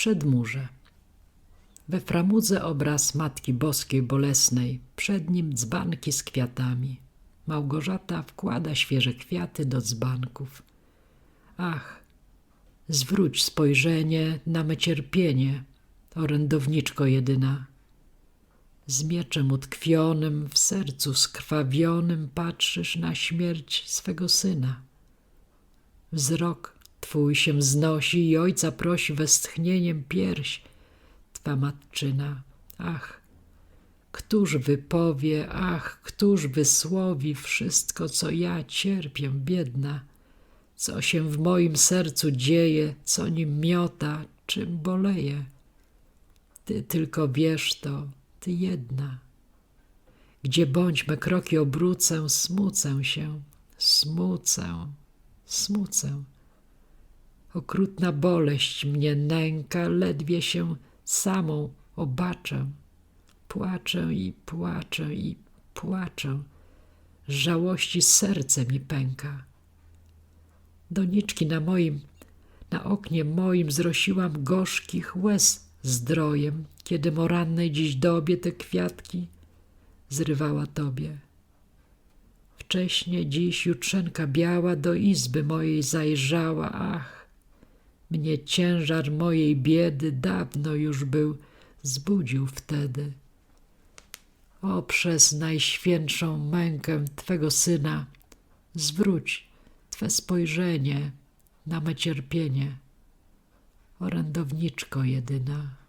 Przedmurze. We framudze obraz Matki Boskiej Bolesnej, przed nim dzbanki z kwiatami. Małgorzata wkłada świeże kwiaty do dzbanków. Ach, zwróć spojrzenie na me cierpienie, orędowniczko jedyna. Z mieczem utkwionym, w sercu skrwawionym patrzysz na śmierć swego syna. Wzrok twój się wznosi i ojca prosi westchnieniem pierś twa matczyna. Ach, któż wypowie, ach, któż wysłowi wszystko, co ja cierpię, biedna, co się w moim sercu dzieje, co nim miota, czym boleje. Ty tylko wiesz to, ty jedna. Gdzie bądź me kroki obrócę, smucę się, smucę, smucę. Okrutna boleść mnie nęka, ledwie się samą obaczę. Płaczę i płaczę i płaczę. Żałości serce mi pęka. Doniczki na moim, na oknie moim zrosiłam gorzkich łez zdrojem, kiedy o rannej dziś dobie te kwiatki zrywała tobie. Wcześnie dziś jutrzenka biała do izby mojej zajrzała, ach, mnie ciężar mojej biedy dawno już był zbudził wtedy. O, przez najświętszą mękę Twego Syna, zwróć Twe spojrzenie na me cierpienie, orędowniczko jedyna.